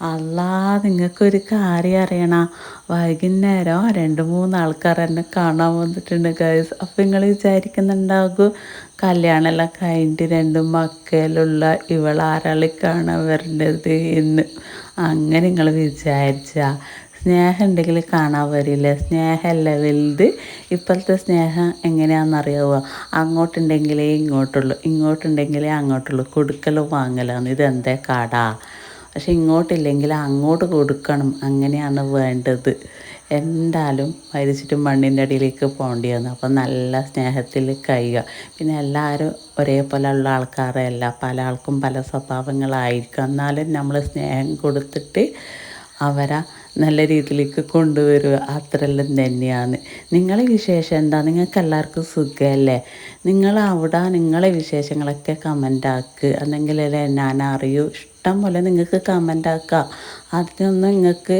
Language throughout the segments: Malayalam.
അല്ലാ നിങ്ങൾക്കൊരു കാര്യം അറിയണ. വൈകുന്നേരം രണ്ട് മൂന്ന് ആൾക്കാർ എന്നെ കാണാൻ വന്നിട്ടുണ്ട് ഗൈസ് അപ്പം നിങ്ങൾ വിചാരിക്കുന്നുണ്ടാകും കല്യാണമെല്ലാം കഴിഞ്ഞിട്ട് രണ്ട് മക്കളുള്ള ഇവളാരളി കാണാൻ വരേണ്ടത് എന്ന്. അങ്ങനെ നിങ്ങൾ വിചാരിച്ച. സ്നേഹം ഉണ്ടെങ്കിൽ കാണാൻ വരില്ല. സ്നേഹമല്ല വലുത്. ഇപ്പോഴത്തെ സ്നേഹം എങ്ങനെയാണെന്നറിയാവുക അങ്ങോട്ടുണ്ടെങ്കിലേ ഇങ്ങോട്ടുള്ളൂ ഇങ്ങോട്ടുണ്ടെങ്കിലേ അങ്ങോട്ടുള്ളൂ. കൊടുക്കലും വാങ്ങലാണ് ഇതെന്തേ കട? പക്ഷെ ഇങ്ങോട്ടില്ലെങ്കിൽ അങ്ങോട്ട് കൊടുക്കണം. അങ്ങനെയാണ് വേണ്ടത്. എന്തായാലും മരിച്ചിട്ട് മണ്ണിന്റെ അടിയിലേക്ക് പോകേണ്ടി വന്നു. അപ്പം നല്ല സ്നേഹത്തിൽ കഴിയുക. പിന്നെ എല്ലാവരും ഒരേപോലെ ഉള്ള ആൾക്കാരല്ല പല ആൾക്കും പല സ്വഭാവങ്ങളായിരിക്കും. എന്നാലും നമ്മൾ സ്നേഹം കൊടുത്തിട്ട് അവരെ നല്ല രീതിയിലേക്ക് കൊണ്ടുവരിക. അത്രയെല്ലാം തന്നെയാണ്. നിങ്ങളെ വിശേഷം എന്താ? നിങ്ങൾക്ക് എല്ലാവർക്കും സുഖമല്ലേ? നിങ്ങൾ അവിടെ നിങ്ങളെ വിശേഷങ്ങളൊക്കെ കമന്റ് ആക്കുക എന്നെങ്കിലല്ലേ ഞാൻ അറിയൂ ഇഷ്ടം പോലെ നിങ്ങൾക്ക് കമന്റ് ആക്കുക അതിനൊന്നും നിങ്ങൾക്ക്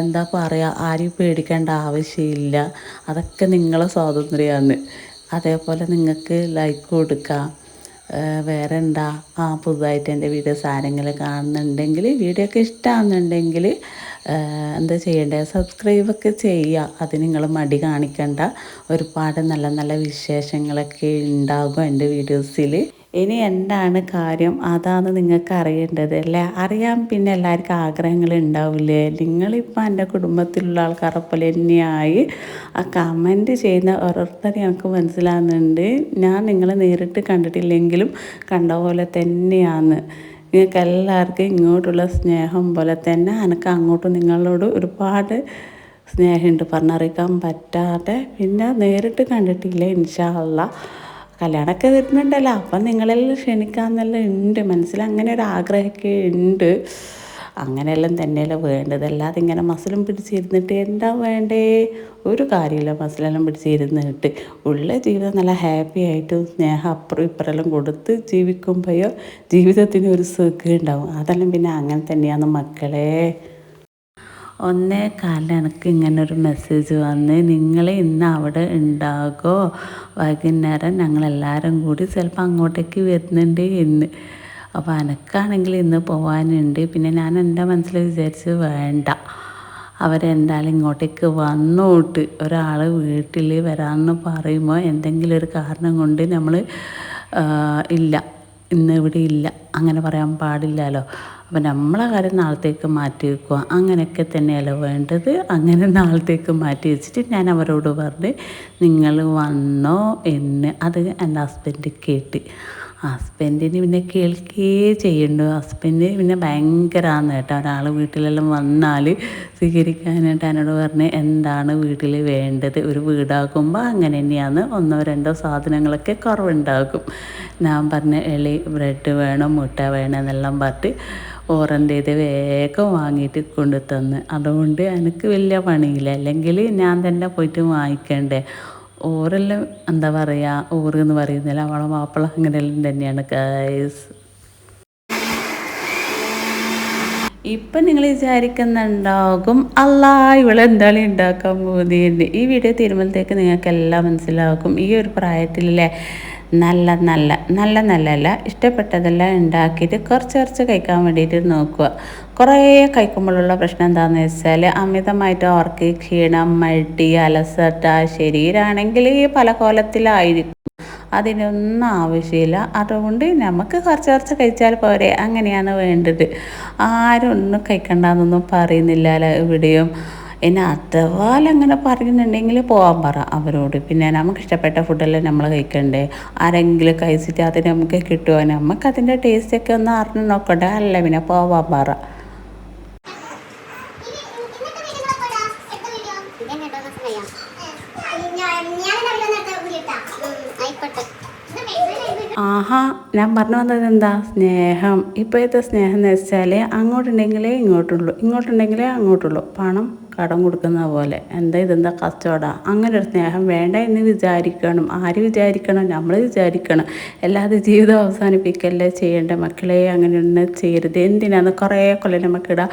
എന്താ പറയുക ആരും പേടിക്കേണ്ട ആവശ്യമില്ല. അതൊക്കെ നിങ്ങളെ സ്വാതന്ത്ര്യമാണ്. അതേപോലെ നിങ്ങൾക്ക് ലൈക്ക് കൊടുക്കുക വേറെ എന്താ ആ പുതുതായിട്ട് എന്റെ വീഡിയോസ് ആരെങ്കിലും കാണുന്നുണ്ടെങ്കിൽ വീഡിയോ ഒക്കെ ഇഷ്ടമാണെന്നുണ്ടെങ്കിൽ എന്താ ചെയ്യേണ്ടത് സബ്സ്ക്രൈബൊക്കെ ചെയ്യുക. അത് നിങ്ങൾ മടി കാണിക്കണ്ട. ഒരുപാട് നല്ല നല്ല വിശേഷങ്ങളൊക്കെ ഉണ്ടാകും എന്റെ വീഡിയോസിൽ ഇനി എന്താണ് കാര്യം? അതാണ് നിങ്ങൾക്ക് അറിയേണ്ടത് അല്ലേ? അറിയാൻ പിന്നെ എല്ലാവർക്കും ആഗ്രഹങ്ങൾ ഉണ്ടാവില്ലേ? നിങ്ങളിപ്പോൾ എന്റെ കുടുംബത്തിലുള്ള ആൾക്കാരെ പോലെ തന്നെയായി ആ കമന്റ് ചെയ്യുന്ന ഓരോരുത്തരെ എനിക്ക് മനസ്സിലാകുന്നുണ്ട് ഞാൻ നിങ്ങളെ നേരിട്ട് കണ്ടിട്ടില്ലെങ്കിലും കണ്ട പോലെ തന്നെയാണ്. നിങ്ങൾക്ക് എല്ലാവർക്കും ഇങ്ങോട്ടുള്ള സ്നേഹം പോലെ തന്നെ എനിക്ക് അങ്ങോട്ടും നിങ്ങളോട് ഒരുപാട് സ്നേഹമുണ്ട്. പറഞ്ഞറിയിക്കാൻ പറ്റാതെ പിന്നെ നേരിട്ട് കണ്ടിട്ടില്ല? ഇൻഷാ കല്യാണമൊക്കെ വരുന്നുണ്ടല്ലോ. അപ്പം നിങ്ങളെല്ലാം ക്ഷണിക്കാമെന്നെല്ലാം ഉണ്ട്. മനസ്സിൽ അങ്ങനെ ഒരു ആഗ്രഹമൊക്കെ ഉണ്ട്. അങ്ങനെയെല്ലാം തന്നെയല്ലേ വേണ്ടത്. അല്ലാതെ ഇങ്ങനെ മസിലും പിടിച്ചിരുന്നിട്ട് എന്താ വേണ്ടേ? ഒരു കാര്യമില്ല. മസിലെല്ലാം പിടിച്ചിരുന്നിട്ട്. ഉള്ള ജീവിതം നല്ല ഹാപ്പി ആയിട്ട് സ്നേഹം അപ്പുറം ഇപ്പുറമെല്ലാം കൊടുത്ത് ജീവിക്കുമ്പോഴോ ജീവിതത്തിന് ഒരു സുഖം ഉണ്ടാവും. അതെല്ലാം പിന്നെ അങ്ങനെ തന്നെയാണ് മക്കളെ. ഒന്നേ കാലിന് എനിക്ക് ഇങ്ങനെ ഒരു മെസ്സേജ് വന്ന് നിങ്ങൾ ഇന്ന് അവിടെ ഉണ്ടാകുമോ വൈകുന്നേരം ഞങ്ങളെല്ലാവരും കൂടി ചിലപ്പോൾ അങ്ങോട്ടേക്ക് വരുന്നുണ്ട് എന്ന് അപ്പോൾ എനക്കാണെങ്കിൽ ഇന്ന് പോകാനുണ്ട് പിന്നെ ഞാൻ എന്റെ മനസ്സിൽ വിചാരിച്ച് വേണ്ട. അവരെന്തായാലും ഇങ്ങോട്ടേക്ക് വന്നോട്ട്. ഒരാൾ വീട്ടിൽ വരാമെന്ന് പറയുമ്പോൾ എന്തെങ്കിലും ഒരു കാരണം കൊണ്ട് നമ്മൾ ഇല്ല. ഇന്ന് ഇവിടെ ഇല്ല. അങ്ങനെ പറയാൻ പാടില്ലല്ലോ. അപ്പം നമ്മളെ കാര്യം നാളത്തേക്ക് മാറ്റി വെക്കുക. അങ്ങനെയൊക്കെ തന്നെയല്ലോ വേണ്ടത്? അങ്ങനെ നാളത്തേക്ക് മാറ്റി വെച്ചിട്ട് ഞാൻ അവരോട് പറഞ്ഞ് നിങ്ങൾ വന്നോ എന്ന്. അത് എന്റെ ഹസ്ബൻഡ് കേട്ട്. ഹസ്ബൻഡിന് പിന്നെ കേൾക്കുകയേ ചെയ്യുന്നുണ്ട് ഹസ്ബൻഡ് പിന്നെ ഭയങ്കരമാണ് കേട്ടോ. ഒരാൾ വീട്ടിലെല്ലാം വന്നാൽ സ്വീകരിക്കാനായിട്ട് എന്നോട് പറഞ്ഞ് എന്താണ് വീട്ടിൽ വേണ്ടത്? ഒരു വീടാക്കുമ്പോൾ അങ്ങനെ തന്നെയാണ് ഒന്നോ രണ്ടോ സാധനങ്ങളൊക്കെ കുറവുണ്ടാകും ഞാൻ പറഞ്ഞ എളി ബ്രെഡ് വേണം മുട്ട വേണം എന്നെല്ലാം പറഞ്ഞ് ഓറന്റെ വേഗം വാങ്ങിയിട്ട് കൊണ്ടു തന്ന് അതുകൊണ്ട് എനിക്ക് വലിയ പണിയില്ല. അല്ലെങ്കിൽ ഞാൻ തന്നെ പോയിട്ട് വാങ്ങിക്കണ്ടേ? ഓരെല്ലാം എന്താ പറയുക ഓറ് എന്ന് പറയുന്നില്ല അവളെ മാപ്പിള അങ്ങനെയെല്ലാം തന്നെയാണ് ഗൈസ് ഇപ്പം നിങ്ങൾ വിചാരിക്കുന്നുണ്ടാകും അല്ല ഇവളെന്താണ് ഉണ്ടാക്കാൻ പോകുന്നത് ഈ വീഡിയോ തീരുമ്പോഴത്തേക്ക് നിങ്ങൾക്ക് എല്ലാം മനസ്സിലാക്കും ഈ ഒരു പ്രായത്തിലല്ലേ? നല്ല നല്ല നല്ല നല്ലല്ല. ഇഷ്ടപ്പെട്ടതെല്ലാം ഉണ്ടാക്കിയിട്ട് കുറച്ച് കുറച്ച് കഴിക്കാൻ വേണ്ടിയിട്ട് നോക്കുക. കുറേ കഴിക്കുമ്പോഴുള്ള പ്രശ്നം എന്താണെന്ന് വെച്ചാൽ അമിതമായിട്ട് ഓർക്ക് ക്ഷീണം മടി അലസട്ട ശരീരമാണെങ്കിൽ പല കോലത്തിലായിരിക്കും. അതിനൊന്നും ആവശ്യമില്ല. അതുകൊണ്ട് നമുക്ക് കുറച്ച് കുറച്ച് കഴിച്ചാൽ പോരെ. അങ്ങനെയാണ് വേണ്ടത്. ആരും ഒന്നും കഴിക്കണ്ടെന്നൊന്നും പറയുന്നില്ലല്ലോ ഇവിടെയും ഇനി അഥവാ അങ്ങനെ പറയുന്നുണ്ടെങ്കിൽ പോകാൻ പറ അവരോട്. പിന്നെ നമുക്ക് ഇഷ്ടപ്പെട്ട ഫുഡെല്ലാം നമ്മൾ കഴിക്കണ്ടേ? ആരെങ്കിലും കഴിച്ചിട്ട് അത് നമുക്ക് കിട്ടുമോ നമുക്ക് അതിന്റെ ടേസ്റ്റൊക്കെ ഒന്ന് അറിഞ്ഞു നോക്കണ്ടേ? അല്ല പിന്നെ പോവാൻ പറ. ആഹാ ഞാൻ പറഞ്ഞു വന്നത് എന്താ? സ്നേഹം. ഇപ്പോഴത്തെ സ്നേഹം എന്ന് വെച്ചാൽ അങ്ങോട്ടുണ്ടെങ്കിലേ ഇങ്ങോട്ടുള്ളൂ. ഇങ്ങോട്ടുണ്ടെങ്കിലേ അങ്ങോട്ടുള്ളൂ. പണം കടം കൊടുക്കുന്ന പോലെ. എന്താ ഇതെന്താ കച്ചവടം? അങ്ങനെ ഒരു സ്നേഹം വേണ്ട എന്ന് വിചാരിക്കണം. ആര് വിചാരിക്കണം? നമ്മൾ വിചാരിക്കണം. അല്ലാതെ ജീവിതം അവസാനിപ്പിക്കല്ലേ ചെയ്യേണ്ട? മക്കളെ അങ്ങനെയൊന്നും ചെയ്യരുത്. എന്തിനാണ് കുറേ കൊല്ലം നമുക്കിടാം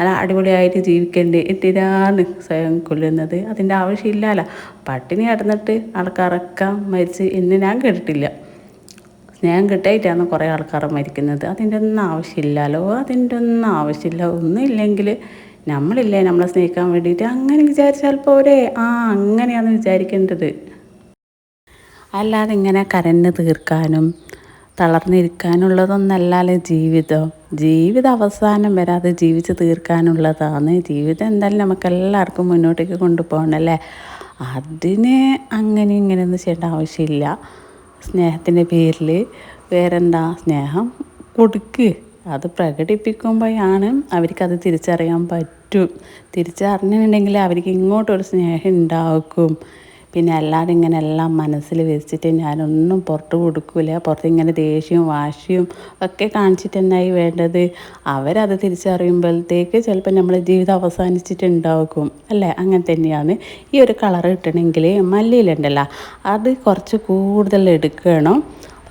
നല്ല അടിപൊളിയായിട്ട് ജീവിക്കണ്ടേ എന്തിനാണ് സ്വയം കൊല്ലുന്നത്? അതിന്റെ ആവശ്യമില്ലല്ലോ. പട്ടിണി കിടന്നിട്ട് ആൾക്കാരൊക്കെ മരിച്ച് എന്ന് ഞാൻ കേട്ടിട്ടില്ല. സ്നേഹം കിട്ടായിട്ടാണ് കുറേ ആൾക്കാർ മരിക്കുന്നത്. അതിന്റെ ഒന്നും ആവശ്യമില്ലല്ലോ. അതിന്റെ ഒന്നും ആവശ്യമില്ല. ഒന്നുമില്ലെങ്കിൽ നമ്മളില്ലേ നമ്മളെ സ്നേഹിക്കാൻ വേണ്ടിയിട്ട്? അങ്ങനെ വിചാരിച്ചാൽ പോരെ. ആ അങ്ങനെയാണ് വിചാരിക്കേണ്ടത്. അല്ലാതെ ഇങ്ങനെ കരഞ്ഞ് തീർക്കാനും തളർന്നിരിക്കാനുള്ളതൊന്നല്ലല്ലോ ജീവിതം. ജീവിതം അവസാനം വരാതെ ജീവിച്ച് തീർക്കാനുള്ളതാണ്. ജീവിതം എന്തായാലും നമുക്ക് എല്ലാവർക്കും മുന്നോട്ടേക്ക് കൊണ്ടുപോകണല്ലേ അതിന് അങ്ങനെ ഇങ്ങനെയൊന്നും ചെയ്യേണ്ട ആവശ്യമില്ല. സ്നേഹത്തിന്റെ പേരിൽ വേറെന്താ? സ്നേഹം കൊടുക്ക്. അത് പ്രകടിപ്പിക്കുമ്പോഴാണ് അവർക്കത് തിരിച്ചറിയാൻ പറ്റും. തിരിച്ചറിഞ്ഞിട്ടുണ്ടെങ്കിൽ അവർക്ക് ഇങ്ങോട്ടൊരു സ്നേഹം ഉണ്ടാക്കും പിന്നെ അല്ലാതെ ഇങ്ങനെ എല്ലാം മനസ്സിൽ വെച്ചിട്ട് ഞാനൊന്നും പുറത്ത് കൊടുക്കില്ല പുറത്ത് ഇങ്ങനെ ദേഷ്യവും വാശിയും ഒക്കെ കാണിച്ചിട്ട് എന്നായി വേണ്ടത്. അവരത് തിരിച്ചറിയുമ്പോഴത്തേക്ക് ചിലപ്പോൾ നമ്മളെ ജീവിതം അവസാനിച്ചിട്ടുണ്ടാകും. അല്ലേ? അങ്ങനെ തന്നെയാണ് ഈ ഒരു കളർ കിട്ടണമെങ്കിൽ മല്ലിയിലുണ്ടല്ലോ അത് കുറച്ച് കൂടുതൽ എടുക്കണം.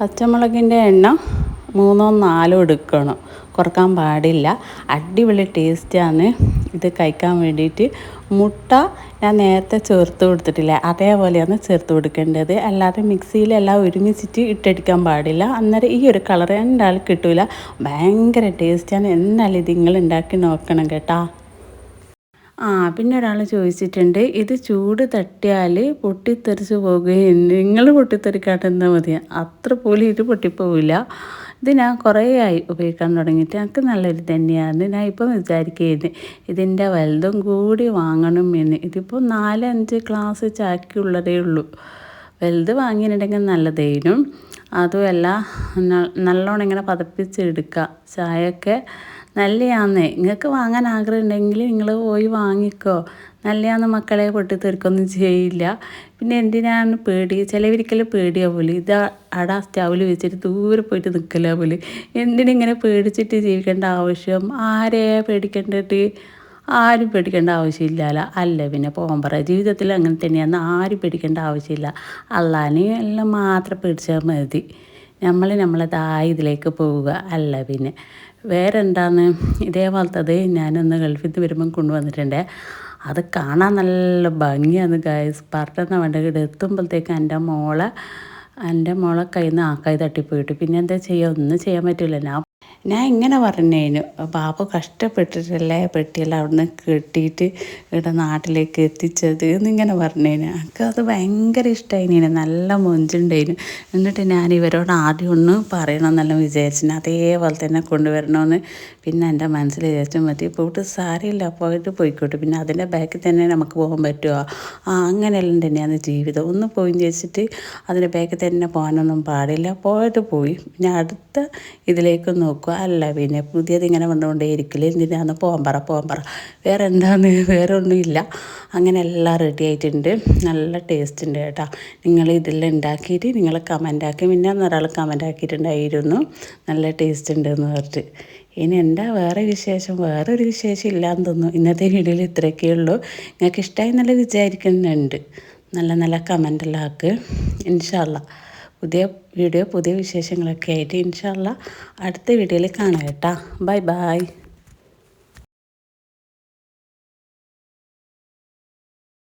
പച്ചമുളകിന്റെ എണ്ണ മൂന്നോ നാലോ എടുക്കണം. കുറയ്ക്കാൻ പാടില്ല. അടിപൊളി ടേസ്റ്റാണ്. ഇത് കഴിക്കാൻ വേണ്ടിയിട്ട് മുട്ട ഞാൻ നേരത്തെ ചേർത്ത് കൊടുത്തിട്ടില്ല. അതേപോലെയാണ് ചേർത്ത് കൊടുക്കേണ്ടത്. അല്ലാതെ മിക്സിയിലെല്ലാം ഒരുമിച്ചിട്ട് ഇട്ടടിക്കാൻ പാടില്ല. അന്നേരം ഈ ഒരു കളർ രണ്ടാൾ കിട്ടില്ല ഭയങ്കര ടേസ്റ്റാണ്. എന്നാലും ഇത് നിങ്ങൾ ഉണ്ടാക്കി നോക്കണം കേട്ടോ. ആ പിന്നെ ഒരാൾ ചോദിച്ചിട്ടുണ്ട് ഇത് ചൂട് തട്ടിയാൽ പൊട്ടിത്തെറിച്ച് പോകുകയും നിങ്ങൾ പൊട്ടിത്തെറിക്കാട്ടെന്നാൽ മതി? അത്ര പോലും ഇത് പൊട്ടിപ്പോവില്ല. ഇത് ഞാൻ കുറേ ആയി ഉപയോഗിക്കാൻ തുടങ്ങിയിട്ട് എനിക്ക് നല്ലൊരു തന്നെയാണ് ഞാൻ ഇപ്പം വിചാരിക്കുന്നത് ഇതിന്റെ വലുതും കൂടി വാങ്ങണം എന്ന്. ഇതിപ്പോൾ നാലഞ്ച് ക്ലാസ് ചാക്കിയുള്ളതേ ഉള്ളൂ. വലുത് വാങ്ങിയിട്ടുണ്ടെങ്കിൽ നല്ലതേനും അതുമല്ല നല്ലോണം ഇങ്ങനെ പതപ്പിച്ചെടുക്കുക ചായയൊക്കെ നല്ലയാന്നേ. നിങ്ങൾക്ക് വാങ്ങാൻ ആഗ്രഹം ഉണ്ടെങ്കിൽ നിങ്ങൾ പോയി വാങ്ങിക്കോ. നല്ലയാന്ന് മക്കളെ പൊട്ടിത്തെറിക്കൊന്നും ചെയ്യില്ല. പിന്നെ എന്തിനാണ് പേടി? ചിലവരിക്കലും പേടിയാവൂല ഇത് അട സ്റ്റൗവിൽ വെച്ചിട്ട് ദൂരെ പോയിട്ട് നിൽക്കല പോലെ. എന്തിനിങ്ങനെ പേടിച്ചിട്ട് ജീവിക്കേണ്ട ആവശ്യം? ആരെ പേടിക്കേണ്ടിട്ട് ആരും പേടിക്കേണ്ട ആവശ്യമില്ലല്ലോ അല്ല പിന്നെ പോകുമ്പറ ജീവിതത്തിൽ അങ്ങനെ തന്നെയാണ് ആരും പേടിക്കേണ്ട ആവശ്യമില്ല. അള്ളാനെ എല്ലാം മാത്രം പേടിച്ചാൽ മതി. നമ്മൾ നമ്മളതായ ഇതിലേക്ക് പോവുക. അല്ല പിന്നെ വേറെ എന്താണ് ഇതേപോലത്തത് ഞാനൊന്ന് ഗൾഫിൽ നിന്ന് വരുമ്പം കൊണ്ടുവന്നിട്ടുണ്ട്. അത് കാണാൻ നല്ല ഭംഗിയാണ് ഗായസ് പറഞ്ഞ വേണ്ട ഇവിടെ എത്തുമ്പോഴത്തേക്ക് എന്റെ മോളെ എന്റെ മോളെ കയ്യിൽ നിന്ന് ആ കൈ തട്ടിപ്പോയിട്ട്. പിന്നെ എന്താ ചെയ്യുക ഒന്നും ചെയ്യാൻ പറ്റില്ല. ഞാൻ ഞാൻ ഇങ്ങനെ പറഞ്ഞേനു ബാബു കഷ്ടപ്പെട്ടിട്ടല്ലേ പെട്ടിയെല്ലാം അവിടുന്ന് കെട്ടിയിട്ട് ഇവിടെ നാട്ടിലേക്ക് എത്തിച്ചത്? എന്നിങ്ങനെ പറഞ്ഞേനു. എനിക്ക് അത് ഭയങ്കര ഇഷ്ടമായിനു നല്ല മൊഞ്ചുണ്ടായിനു. എന്നിട്ട് ഞാൻ ഇവരോട് ആദ്യം ഒന്ന് പറയണമെന്നെല്ലാം വിചാരിച്ചിന്. അതേപോലെ തന്നെ കൊണ്ടുവരണമെന്ന് പിന്നെ എന്റെ മനസ്സിൽ വിചാരിച്ചു മതി പോയിട്ട് സാരമില്ല പോയിട്ട് പോയിക്കോട്ടെ. പിന്നെ അതിന്റെ ബാക്കിൽ തന്നെ നമുക്ക് പോകാൻ പറ്റുമോ? ആ അങ്ങനെയെല്ലാം തന്നെയാണ് ജീവിതം. ഒന്ന് പോയി ചോദിച്ചിട്ട് അതിന്റെ ബാക്കിൽ തന്നെ പോകാനൊന്നും പാടില്ല. പോയിട്ട് പോയി. പിന്നെ അടുത്ത ഇതിലേക്ക് നോക്കുക അല്ല പിന്നെ പുതിയത് ഇങ്ങനെ വന്നുകൊണ്ടേ ഇരിക്കില്ല എന്തിനാന്ന് പോകാൻ പറ വേറെ എന്താന്ന് വേറെ ഒന്നുമില്ല അങ്ങനെ എല്ലാം റെഡി ആയിട്ടുണ്ട്. നല്ല ടേസ്റ്റ് ഉണ്ട് കേട്ടോ. നിങ്ങൾ ഇതെല്ലാം ഉണ്ടാക്കിയിട്ട് നിങ്ങൾ കമന്റ് ആക്കി. പിന്നെ ഒരാൾ കമന്റ് ആക്കിയിട്ടുണ്ടായിരുന്നു. നല്ല ടേസ്റ്റ് ഉണ്ട് എന്ന് പറഞ്ഞിട്ട്. ഇനി എന്താ? വേറെ വിശേഷം. വേറെ ഒരു വിശേഷം ഇല്ലാന്ന് തോന്നുന്നു. ഇന്നത്തെ വീഡിയോയിൽ ഇത്രയൊക്കെ ഉള്ളൂ. നിങ്ങൾക്ക് ഇഷ്ടമായി നല്ല വിചാരിക്കുന്നുണ്ട്. നല്ല നല്ല കമന്റെല്ലാം ആക്ക്. ഇൻഷാല്ല പുതിയ വീഡിയോ പുതിയ വിശേഷങ്ങളൊക്കെ ആയിട്ട് ഇൻഷാല്ല അടുത്ത വീഡിയോയിൽ കാണാം കേട്ടോ. Bye bye